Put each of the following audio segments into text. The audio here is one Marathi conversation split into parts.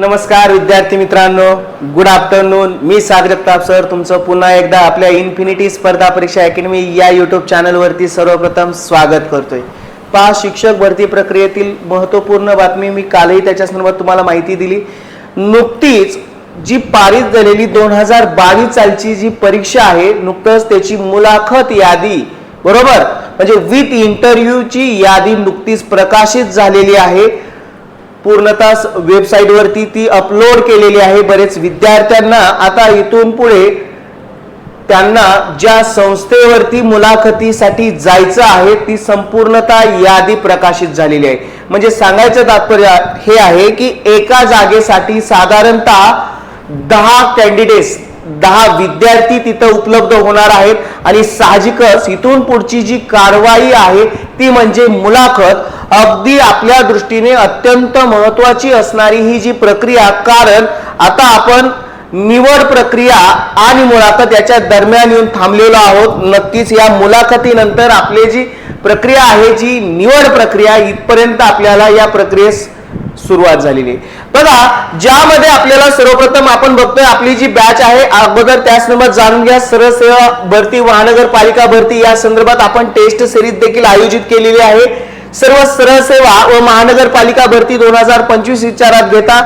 नमस्कार विद्यार्थी मित्रांनो. गुड आफ्टरनून मी सागर जगताप सर. तुमचं पुन्हा एकदा आपल्या इन्फिनिटी स्पर्धा परीक्षा अकॅडमी या यूट्यूब चॅनलवरती सर्वप्रथम स्वागत करतोय. पहा शिक्षक भरती प्रक्रियेतील महत्त्वपूर्ण बातमी मी कालही त्याच्या संदर्भात तुम्हाला माहिती दिली. नुकतीच जी पारित झालेली दोन हजार बावीस सालची जी परीक्षा आहे नुकतंच त्याची मुलाखत यादी बरोबर? म्हणजे विथ इंटरव्ह्यूची यादी नुकतीच प्रकाशित झालेली आहे. पूर्णतः वेबसाईटवरती ती अपलोड केलेली आहे बरेच विद्यार्थ्यांना. आता इथून पुढे त्यांना ज्या संस्थेवरती मुलाखतीसाठी जायचं आहे ती संपूर्णतः यादी प्रकाशित झालेली आहे. म्हणजे सांगायचं तात्पर्य हे आहे की एका जागेसाठी साधारणतः दहा कॅन्डिडेट्स दहा विद्यार्थी तिथं उपलब्ध होणार आहेत. आणि साहजिकच इथून पुढची जी कारवाई आहे ती म्हणजे मुलाखत. अगदी आपल्या दृष्टीने अत्यंत महत्वाची असणारी ही जी प्रक्रिया कारण आता आपण निवड प्रक्रिया आणि मुलाखत याच्या दरम्यान येऊन थांबलेलो आहोत. नक्कीच या मुलाखतीनंतर आपली जी प्रक्रिया आहे जी निवड प्रक्रिया इथपर्यंत आपल्याला या प्रक्रियेस सुरुवात झालेली आहे. बघा ज्यामध्ये आपल्याला सर्वप्रथम आपण बघतोय आपली जी बॅच आहे अगोदर त्याच संदर्भात जाणून घ्या. सरळ सेवा भरती महानगरपालिका भरती या संदर्भात आपण टेस्ट सिरीज देखील आयोजित केलेली आहे. सर्व सरळ सेवा व महानगरपालिका भरती दोन हजार पंचवीस विचारात घेता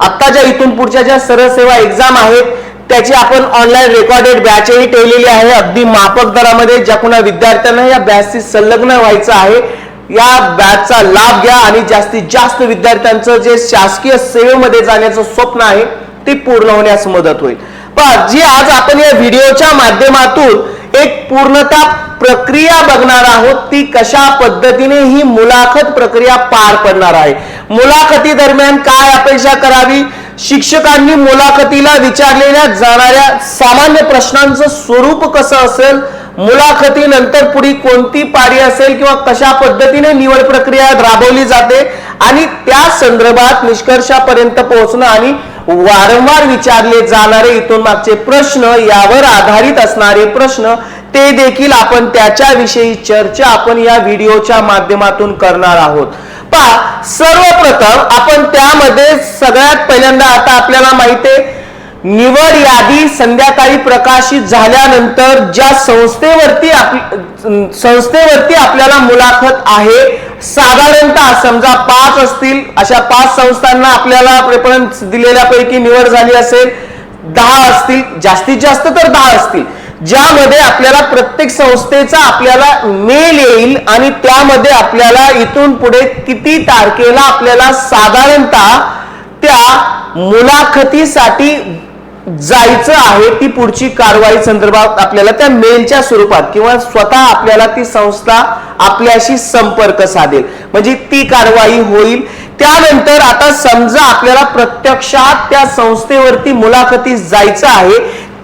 आत्ताच्या इथून पुढच्या ज्या सरळ सेवा एक्झाम आहेत त्याची आपण ऑनलाईन रेकॉर्डेड बॅचही ठेवलेली आहे. अगदी माफक दरामध्ये ज्या कुणा विद्यार्थ्यांना या बॅचशी संलग्न व्हायचं आहे या बॅचचा लाभ घ्या आणि जास्तीत जास्त विद्यार्थ्यांचं जे शासकीय सेवेमध्ये जाण्याचं स्वप्न आहे ते पूर्ण होण्यास मदत होईल. पण जी आज आपण या व्हिडिओच्या माध्यमातून एक पूर्णतः प्रक्रिया बघणार आहोत ती कशा पद्धतीने ही मुलाखत प्रक्रिया पार पडणार आहे. मुलाखती दरम्यान काय अपेक्षा करावी? शिक्षकांनी मुलाखतीला विचारलेल्या जाणाऱ्या सामान्य प्रश्नांचं स्वरूप कसं असेल? मुलाखतीनंतर पुढे कोणती पारी असेल किंवा कशा पद्धतीने निवड प्रक्रिया राबवली जाते? आणि त्या संदर्भात निष्कर्षापर्यंत पोहोचणं आणि वारंवार विचारले जाणारे इथून मागचे प्रश्न यावर आधारित असणारे प्रश्न ते देखील आपण त्याच्याविषयी चर्चा आपण या व्हिडिओच्या माध्यमातून करणार आहोत. पहा सर्वप्रथम आपण त्यामध्ये सगळ्यात पहिल्यांदा आता आपल्याला माहिती आहे निवड यादी संध्याकाळी प्रकाशित झाल्यानंतर ज्या संस्थेवरती आपली संस्थेवरती आपल्याला मुलाखत आहे साधारणतः समजा पाच असतील अशा पाच संस्थांना आपल्याला प्रेफरन्स दिलेल्यापैकी निवड झाली असेल दहा असतील जास्तीत जास्त तर दहा असतील. ज्यामध्ये आपल्याला प्रत्येक संस्थेचा आपल्याला मेल येईल आणि त्यामध्ये आपल्याला इथून पुढे किती तारखेला आपल्याला साधारणतः त्या मुलाखतीसाठी जायचं आहे ती पुढची कारवाई संदर्भात आपल्याला त्या मेलच्या स्वरूपात किंवा स्वतः आपल्याला ती संस्था आपल्याशी संपर्क साधेल. म्हणजे ती कारवाई होईल. त्यानंतर आता समजा आपल्याला प्रत्यक्षात त्या संस्थेवरती मुलाखतीस जायचं आहे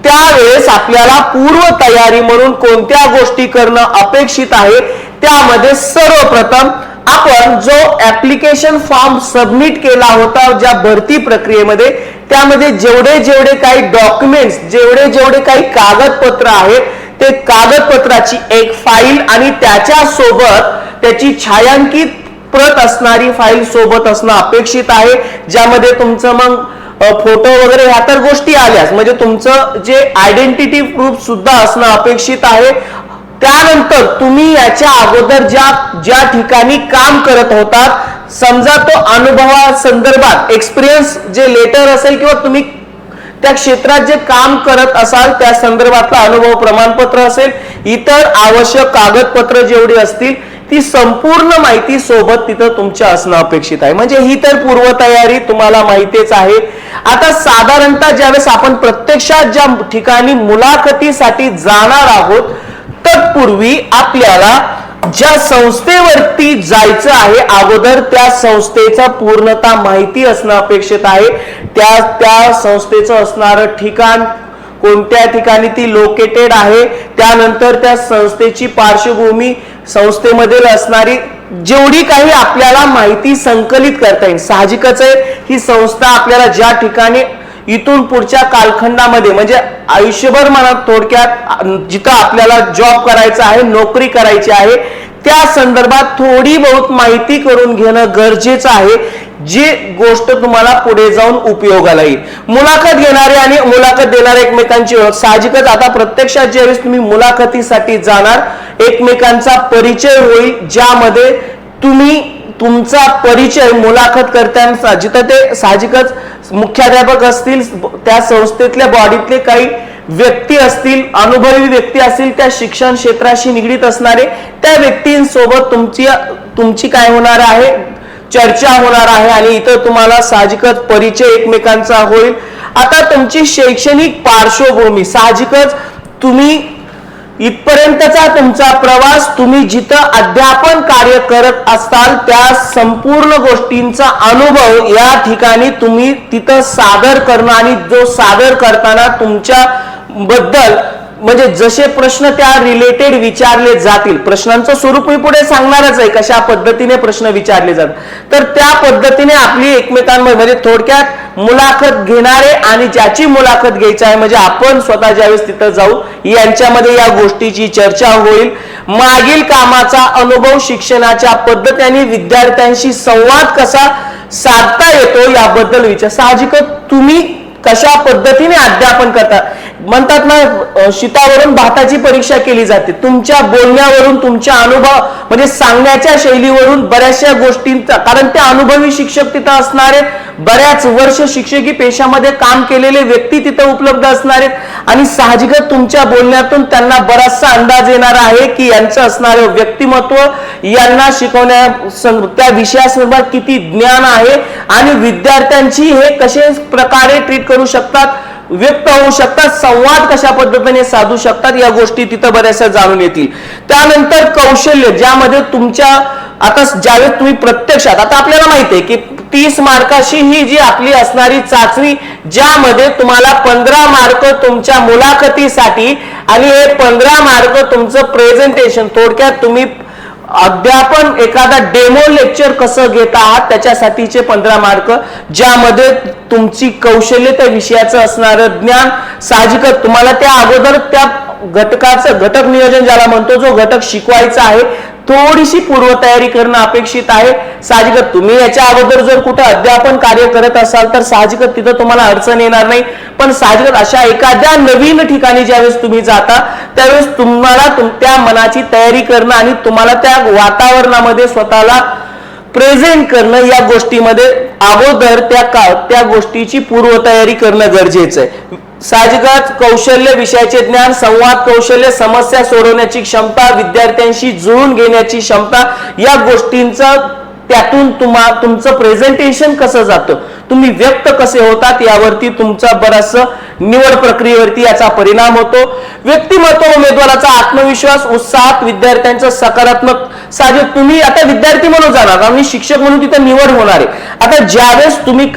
त्यावेळेस आपल्याला पूर्व तयारी म्हणून कोणत्या गोष्टी करणं अपेक्षित आहे त्यामध्ये सर्वप्रथम आपण जो ऍप्लिकेशन फॉर्म सबमिट केला होता ज्या भरती प्रक्रियेमध्ये त्यामध्ये जेवढे जेवढे काही डॉक्युमेंट्स जेवढे जेवढे काही कागदपत्र आहेत ते कागदपत्राची एक फाईल आणि त्याच्या सोबत त्याची छायांकित प्रत असणारी फाईल सोबत असणं अपेक्षित आहे. ज्यामध्ये तुमचं मग फोटो वगैरे ह्या तर गोष्टी आल्याच. म्हणजे तुमचं जे आयडेंटिटी प्रूफ सुद्धा असणं अपेक्षित आहे. त्यानंतर तुम्ही याच्या अगोदर ज्या ज्या ठिकाणी काम करत होतात समजा तो अनुभवा संदर्भात एक्सपिरियन्स जे लेटर असेल किंवा तुम्ही त्या क्षेत्रात जे काम करत असाल त्या संदर्भातला अनुभव प्रमाणपत्र असेल इतर आवश्यक कागदपत्र जेवढी असतील ती संपूर्ण माहिती सोबत तिथं तुमच्या असणं अपेक्षित आहे. म्हणजे ही तर पूर्वतयारी तुम्हाला माहितीच आहे. आता साधारणतः ज्यावेळेस आपण प्रत्यक्षात ज्या ठिकाणी मुलाखतीसाठी जाणार आहोत तत्पूर्वी आपल्याला ज्या संस्थेवरती जायचं आहे अगोदर त्या संस्थेचा पूर्णतः माहिती असणं अपेक्षित आहे. त्या त्या संस्थेचं असणारं ठिकाण कोणत्या ठिकाणी ती लोकेटेड आहे त्यानंतर त्या संस्थेची पार्श्वभूमी संस्थेमधील असणारी जेवढी काही आपल्याला माहिती संकलित करता येईल साहजिकच आहे ही संस्था आपल्याला ज्या ठिकाणी इथून पुढच्या कालखंडामध्ये म्हणजे आयुष्यभर म्हणा थोडक्यात जिथं आपल्याला जॉब करायचा आहे नोकरी करायची आहे त्या संदर्भात थोडी बहुत माहिती करून घेणं गरजेचं आहे जी गोष्ट तुम्हाला पुढे जाऊन उपयोगाला येईल. मुलाखत घेणारे आणि मुलाखत देणारे एकमेकांची ओळख. साहजिकच आता प्रत्यक्षात ज्यावेळेस तुम्ही मुलाखतीसाठी जाणार एकमेकांचा परिचय होईल ज्यामध्ये तुम्ही तुमचा परिचय मुलाखत करताना जिथं ते साहजिकच मुख्याध्यापक असतील त्या संस्थेतल्या बॉडीतले काही व्यक्ती असतील अनुभवी व्यक्ती असतील त्या शिक्षण क्षेत्राशी निगडीत असणारे त्या व्यक्तींसोबत तुमची तुमची काय होणार आहे? चर्चा होणार आहे आणि इथं तुम्हाला साहजिकच परिचय एकमेकांचा होईल. आता तुमची शैक्षणिक पार्श्वभूमी साहजिकच तुम्ही इथपर्यंतचा तुमचा प्रवास तुम्ही जिथं अध्यापन कार्य करत असाल त्या संपूर्ण गोष्टींचा अनुभव या ठिकाणी तुम्ही तिथं सादर करणं आणि जो सादर करताना तुमच्या बद्दल म्हणजे जसे प्रश्न त्या रिलेटेड विचारले जातील प्रश्नांचं स्वरूप मी पुढे सांगणारच आहे कशा पद्धतीने प्रश्न विचारले जातात. तर त्या पद्धतीने आपली एकमेकांमध्ये म्हणजे थोडक्यात मुलाखत घेणारे आणि ज्याची मुलाखत घ्यायची आहे म्हणजे आपण स्वतः ज्यावेळेस तिथं जाऊ यांच्यामध्ये या गोष्टीची चर्चा होईल. मागील कामाचा अनुभव शिक्षणाच्या पद्धतीने विद्यार्थ्यांशी संवाद कसा साधता येतो याबद्दल विचार साहजिकच तुम्ही कशा पद्धतीने अध्यापन करता? म्हणतात ना शितावरून भाताची परीक्षा केली जाते. तुमच्या बोलण्यावरून तुमच्या अनुभव म्हणजे सांगण्याच्या शैलीवरून बऱ्याचशा गोष्टींचा कारण ते अनुभवी शिक्षक तिथं असणारे बऱ्याच वर्ष शिक्षकी पेशामध्ये काम केलेले व्यक्ती तिथं उपलब्ध असणार आहेत आणि साहजिकच तुमच्या बोलण्यातून त्यांना बराचसा अंदाज येणार आहे की यांचं असणारं व्यक्तिमत्व यांना शिकवण्या त्या विषयासंदर्भात किती ज्ञान आहे आणि विद्यार्थ्यांची हे कसे प्रकारे ट्रीट करू शकतात? व्यक्त होऊ शकतात संवाद कशा पद्धतीने साधू शकतात या गोष्टी तिथं बऱ्याचशा जाणून येतील. त्यानंतर कौशल्य ज्यामध्ये तुमच्या आता ज्यावेळेस तुम्ही प्रत्यक्षात आता आपल्याला माहिती आहे की तीस मार्काशी ही जी आपली असणारी चाचणी ज्यामध्ये तुम्हाला पंधरा मार्क तुमच्या मुलाखतीसाठी आणि हे पंधरा मार्क तुमचं प्रेझेंटेशन थोडक्यात तुम्ही अध्यापन एखादा डेमो लेक्चर कसं घेत आहात त्याच्यासाठीचे पंधरा मार्क ज्यामध्ये तुमची कौशल्य त्या विषयाचं असणारं ज्ञान साहजिकच तुम्हाला त्या अगोदर त्या घटकाचं घटक नियोजन ज्याला म्हणतो जो घटक शिकवायचा आहे थोडीशी पूर्वतयारी करणं अपेक्षित आहे. साहजिकच तुम्ही याच्या अगोदर जर कुठं अध्यापन कार्य करत असाल तर साहजिकच तिथं तुम्हाला अडचण येणार नाही. पण साहजिकच अशा एखाद्या नवीन ठिकाणी ज्यावेळेस तुम्ही जाता त्यावेळेस तुम्हाला तुम त्या मनाची तयारी करणं आणि तुम्हाला त्या वातावरणामध्ये स्वतःला प्रेझेंट करणं या गोष्टीमध्ये अगोदर त्या का त्या गोष्टीची पूर्वतयारी करणं गरजेचं आहे. साहजिकच कौशल्य विषयाचे ज्ञान संवाद कौशल्य समस्या सोडवण्याची क्षमता विद्यार्थ्यांशी जुळून घेण्याची क्षमता या गोष्टींचं त्यातून तुम्हा तुमचं प्रेझेंटेशन कसं जातं? तुम्ही व्यक्त कसे होतात यावरती तुमचा बराच निवड प्रक्रियेवरती याचा परिणाम होतो. व्यक्तिमत्व उमेदवाराचा आत्मविश्वास उत्साहात विद्यार्थ्यांचं सकारात्मक साहजिक तुम्ही आता विद्यार्थी म्हणून जाणार आणि शिक्षक म्हणून तिथं निवड होणार आहे. आता ज्यावेळेस तुम्ही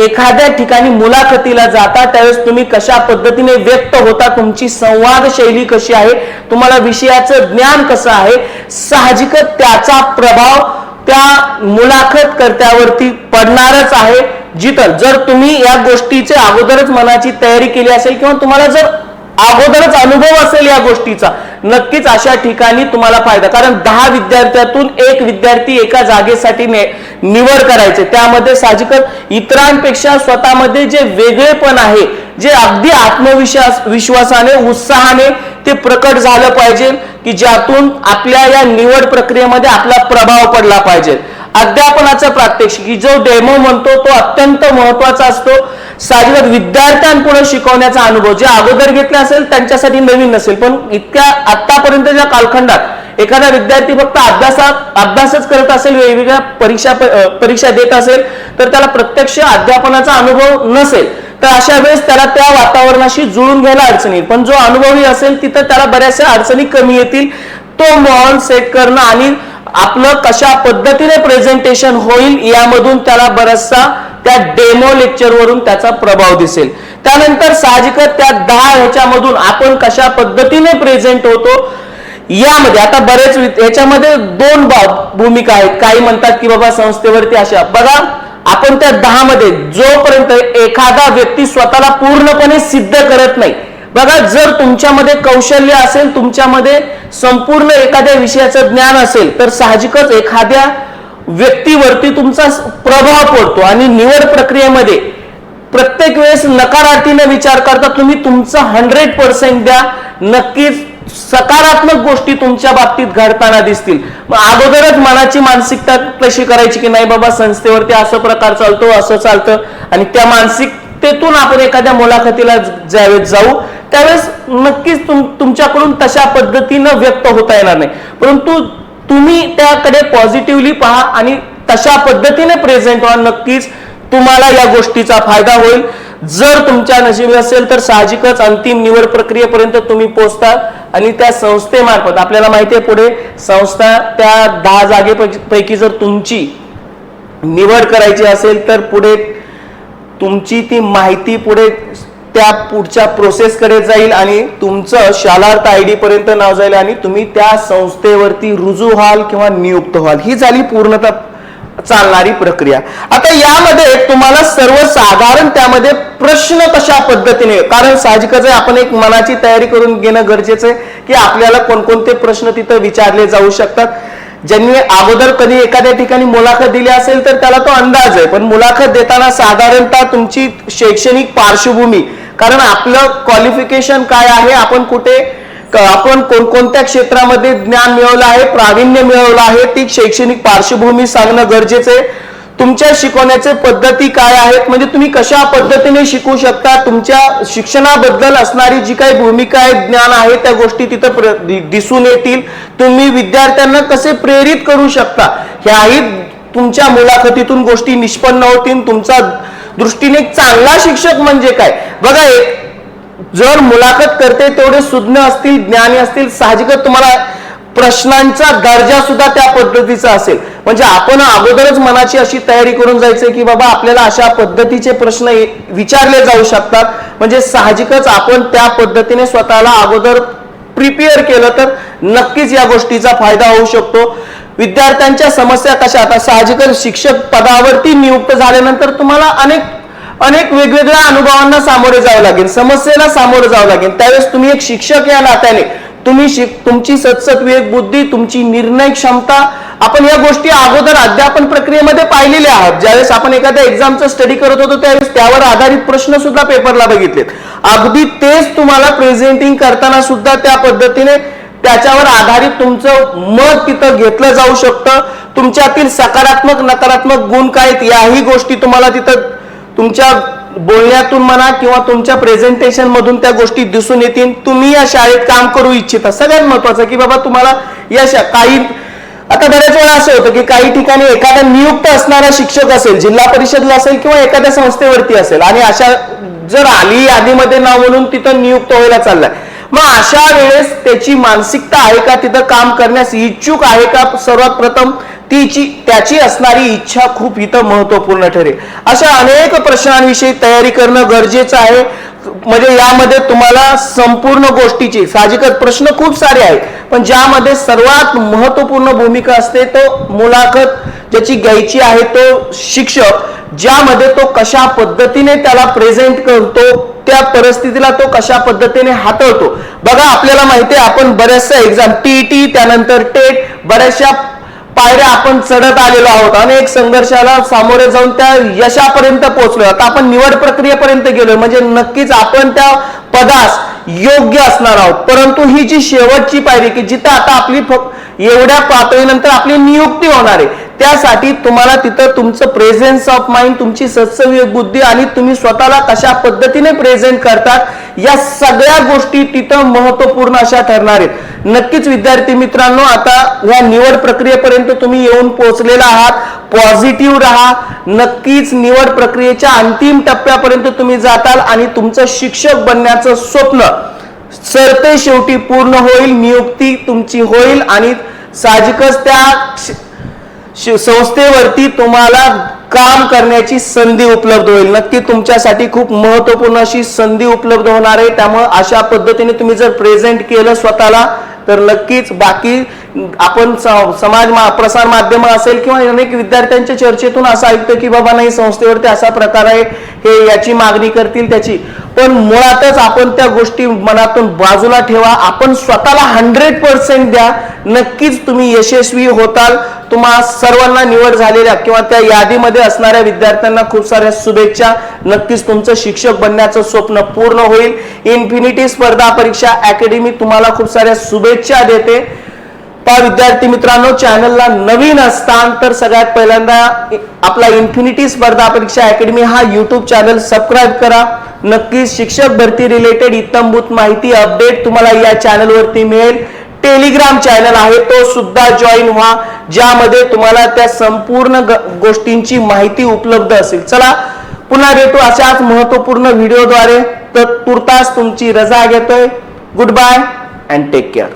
एखाद्या ठिकाणी मुलाखतीला जाता त्यावेळेस तुम्ही कशा पद्धतीने व्यक्त होता तुमची संवाद शैली कशी आहे तुम्हाला विषयाचं ज्ञान कसं आहे साहजिकच त्याचा प्रभाव त्या मुलाखत कर्त्यावरती पडणारच आहे. जिथं जर तुम्ही या गोष्टीचे अगोदरच मनाची तयारी केली असेल किंवा तुम्हाला जर अगोदरच अनुभव असेल या गोष्टीचा नक्कीच अशा ठिकाणी तुम्हाला फायदा. कारण दहा विद्यार्थ्यातून एक विद्यार्थी एका जागेसाठी निवड करायचे. त्यामध्ये साहजिकच इतरांपेक्षा स्वतःमध्ये जे वेगळेपण आहे जे अगदी आत्मविश्वास विश्वासाने उत्साहाने ते प्रकट झालं पाहिजे की ज्यातून आपल्या या निवड प्रक्रियेमध्ये आपला प्रभाव पडला पाहिजे. अध्यापनाचा प्रात्यक्षिक. जो डेमो म्हणतो तो अत्यंत महत्त्वाचा असतो. साहजिकच विद्यार्थ्यांपुढे शिकवण्याचा अनुभव. जे अगोदर घेतला असेल त्यांच्यासाठी नवीन नसेल. पण इतक्या आतापर्यंतच्या कालखंडात एखादा विद्यार्थी फक्त अभ्यासात अभ्यासच करत असेल वेगवेगळ्या परीक्षा परीक्षा देत असेल तर त्याला प्रत्यक्ष अध्यापनाचा अनुभव नसेल. तर अशा वेळेस त्याला त्या वातावरणाशी जुळून घ्यायला अडचण येईल. पण जो अनुभवी असेल तिथं त्याला बऱ्याचशा अडचणी कमी येतील. तो मॉल सेट करणं आणि आपलं कशा पद्धतीने प्रेझेंटेशन होईल यामधून त्याला बराचसा त्या डेमो लेक्चर वरून त्याचा प्रभाव दिसेल. त्यानंतर साहजिकच त्या दहा ह्याच्यामधून आपण कशा पद्धतीने प्रेझेंट होतो यामध्ये आता बरेच याच्यामध्ये दोन बाब भूमिका आहेत. काही म्हणतात की बाबा संस्थेवरती अशा बघा आपण त्या दहा मध्ये जोपर्यंत एखादा व्यक्ती स्वतःला पूर्णपणे सिद्ध करत नाही बघा जर तुमच्यामध्ये कौशल्य असेल तुमच्यामध्ये संपूर्ण एखाद्या विषयाचं ज्ञान असेल तर साहजिकच एखाद्या व्यक्तीवरती तुमचा प्रभाव पडतो आणि निवड प्रक्रियेमध्ये प्रत्येक वेळेस नकारार्थीने विचार करता तुम्ही तुमचं हंड्रेड पर्सेंट द्या. नक्कीच सकारात्मक गोष्टी तुमच्या बाबतीत घडताना दिसतील. मग अगोदरच मनाची मानसिकता कशी करायची की नाही बाबा संस्थेवरती असं प्रकार चालतो असं चालतं आणि त्या मानसिकतेतून आपण एखाद्या मुलाखतीला ज्यावेळेस जाऊ. त्यावेळेस नक्कीच तुम तुमच्याकडून तशा पद्धतीनं व्यक्त होता येणार नाही. परंतु तुम्ही त्याकडे पॉझिटिव्हली पहा आणि तशा पद्धतीने प्रेझेंट व्हा. नक्कीच तुम्हाला या गोष्टीचा फायदा होईल. जर तुमच्या नशिबी असेल तर साहजिकच अंतिम निवड प्रक्रियेपर्यंत तुम्ही पोहोचता आणि त्या संस्थेमार्फत आपल्याला माहिती आहे पुढे संस्था त्या दहा जागेपैकी जर तुमची निवड करायची असेल तर पुढे तुमची ती माहिती पुढे त्या पुढच्या प्रोसेसकडे जाईल आणि तुमचं शालार्थ आय डी पर्यंत नाव जाईल आणि तुम्ही त्या संस्थेवरती रुजू व्हाल किंवा नियुक्त व्हाल. ही झाली पूर्णतः चालणारी प्रक्रिया. आता यामध्ये तुम्हाला सर्वसाधारण त्यामध्ये प्रश्न कशा पद्धतीने कारण साहजिकच आहे आपण एक मनाची तयारी करून घेणं गरजेचं आहे की आपल्याला कोणकोणते प्रश्न तिथं विचारले जाऊ शकतात. ज्यांनी अगोदर कधी एखाद्या ठिकाणी मुलाखत दिली असेल तर त्याला तो अंदाज आहे पण मुलाखत देताना साधारणतः तुमची शैक्षणिक पार्श्वभूमी कारण आपलं क्वालिफिकेशन काय आहे? आपण कुठे आपण कोणकोणत्या क्षेत्रामध्ये ज्ञान मिळवलं आहे प्रावीण्य मिळवलं आहे ती शैक्षणिक पार्श्वभूमी सांगणं गरजेचं आहे. तुमच्या शिकवण्याचे पद्धती काय आहेत? म्हणजे तुम्ही कशा पद्धतीने शिकू शकता? तुमच्या शिक्षणाबद्दल असणारी जी काही भूमिका आहे ज्ञान आहे त्या गोष्टी तिथं दिसून येतील. तुम्ही विद्यार्थ्यांना कसे प्रेरित करू शकता? ह्याही तुमच्या मुलाखतीतून गोष्टी निष्पन्न होतील. तुमचा दृष्टीने चांगला शिक्षक म्हणजे काय? बघा एक जर मुलाखत करते तेवढे सुज्ञ असतील ज्ञानी असतील साहजिकच तुम्हाला प्रश्नांचा दर्जा सुद्धा त्या पद्धतीचा असेल. म्हणजे आपण अगोदरच मनाची अशी तयारी करून जायचंय की बाबा आपल्याला अशा पद्धतीचे प्रश्न विचारले जाऊ शकतात. म्हणजे साहजिकच आपण त्या पद्धतीने स्वतःला अगोदर प्रिपेअर केलं तर नक्कीच या गोष्टीचा फायदा होऊ शकतो. विद्यार्थ्यांच्या समस्या कशा? आता साहजिकच शिक्षक पदावरती नियुक्त झाल्यानंतर तुम्हाला अनेक अनेक वेगवेगळ्या अनुभवांना सामोरे जावं लागेल समस्येला सामोरे जावं लागेल. त्यावेळेस तुम्ही एक शिक्षक या नात्याने तुम्ही शिक तुमची सतसत विवेक बुद्धी तुमची निर्णय क्षमता आपण या गोष्टी अगोदर अध्यापन प्रक्रियेमध्ये पाहिलेल्या आहात. ज्यावेळेस आपण एखाद्या एक्झामचा स्टडी करत होतो त्यावेळेस त्यावर आधारित प्रश्न सुद्धा पेपरला बघितलेत. अगदी तेच तुम्हाला प्रेझेंटिंग करताना सुद्धा त्या पद्धतीने त्याच्यावर आधारित तुमचं मत तिथं घेतलं जाऊ शकतं. तुमच्यातील सकारात्मक नकारात्मक गुण काय याही गोष्टी तुम्हाला तिथं तुमच्या बोलण्यातून म्हणा किंवा तुमच्या प्रेझेंटेशन मधून त्या गोष्टी दिसून येतील. तुम्ही या शाळेत काम करू इच्छिता. सगळ्यात महत्वाचं की बाबा तुम्हाला या काही आता बऱ्याच वेळा असं होतं की काही ठिकाणी एखादा नियुक्त असणारा शिक्षक असेल जिल्हा परिषदला असेल किंवा एखाद्या संस्थेवरती असेल आणि अशा जर आली यादीमध्ये नाव म्हणून तिथं नियुक्त व्हायला चाललाय. मग अशा वेळेस त्याची मानसिकता आहे का? तिथं काम करण्यास इच्छुक आहे का? सर्वात प्रथम तिची त्याची असणारी इच्छा खूप इथं महत्त्वपूर्ण ठरेल. अशा अनेक प्रश्नांविषयी तयारी करणं गरजेचं आहे. म्हणजे यामध्ये तुम्हाला संपूर्ण गोष्टीची साहजिकच प्रश्न खूप सारे आहेत. पण ज्यामध्ये सर्वात महत्त्वपूर्ण भूमिका असते तो मुलाखत ज्याची घ्यायची आहे तो शिक्षक ज्यामध्ये तो कशा पद्धतीने त्याला प्रेझेंट करतो त्या परिस्थितीला तो कशा पद्धतीने हाताळतो. बघा आपल्याला माहिती आहे आपण बऱ्याचशा एक्झाम टी त्यानंतर टेट बऱ्याचशा पायऱ्या आपण चढत आलेलो आहोत अनेक संघर्षाला सामोरे जाऊन त्या यशापर्यंत पोहोचलो आता आपण निवड प्रक्रियेपर्यंत गेलोय. म्हणजे नक्कीच आपण त्या पदास योग्य असणार आहोत. परंतु ही जी शेवटची पायरी की जिथं आता आपली एवढ्या पातळीनंतर आपली नियुक्ती होणार आहे त्यासाठी तुम्हाला तिथं तुमचं प्रेझेन्स ऑफ माइंड तुमची सत्सविवेक बुद्धी आणि तुम्ही स्वतःला कशा पद्धतीने प्रेझेंट करतात या सगळ्या गोष्टी तिथं महत्त्वपूर्ण अशा ठरणार आहेत. नक्कीच विद्यार्थी मित्रांनो आता या निवड प्रक्रियेपर्यंत तुम्ही येऊन पोहोचलेला आहात. पॉझिटिव्ह राहा. नक्कीच निवड प्रक्रियेच्या अंतिम टप्प्यापर्यंत तुम्ही जाताल आणि तुमचं शिक्षक बनण्याचं स्वप्न सरते शेवटी पूर्ण होईल नियुक्ती तुमची होईल आणि साहजिकच त्या संस्थेवरती तुम्हाला काम करण्याची संधी उपलब्ध होईल. नक्की तुमच्यासाठी खूप महत्त्वपूर्ण अशी संधी उपलब्ध होणार आहे. त्यामुळे अशा पद्धतीने तुम्ही जर प्रेझेंट केलं स्वतःला तर नक्कीच बाकी आपण स- समाज मा- प्रसार माध्यम असेल किंवा अनेक विद्यार्थ्यांच्या चर्चेतून असं ऐकतं की बाबा नाही संस्थेवरती असा प्रकार आहे हे याची मागणी करतील त्याची. पण मुळातच आपण त्या गोष्टी मनातून बाजूला ठेवा. आपण स्वतःला हंड्रेड पर्सेंट द्या. नक्कीच तुम्ही यशस्वी होताल. तुम्हा सर्वांना निवड झालेल्या किंवा त्या यादीमध्ये असणाऱ्या विद्यार्थ्यांना खूप साऱ्या शुभेच्छा. नक्कीच तुमचं शिक्षक बनण्याचं स्वप्न पूर्ण होईल. इन्फिनिटी स्पर्धा परीक्षा अकॅडमी तुम्हाला खूप साऱ्या शुभेच्छा देते. पहा विद्यार्थी मित्रांनो चॅनलला नवीन असतान तर सगळ्यात पहिल्यांदा आपला इन्फिनिटी स्पर्धा परीक्षा अकॅडमी हा युट्यूब चॅनल सबस्क्राईब करा. नक्कीच शिक्षक भरती रिलेटेड इत्तमभूत माहिती अपडेट तुम्हाला या चॅनलवरती मिळेल. टेलिग्राम चॅनल आहे तो सुद्धा जॉईन व्हा ज्यामध्ये तुम्हाला त्या संपूर्ण गोष्टींची माहिती उपलब्ध असेल. चला पुन्हा भेटू अशाच महत्त्वपूर्ण व्हिडिओद्वारे तर तुर्तास तुमची रजा घेतोय. Good bye and take care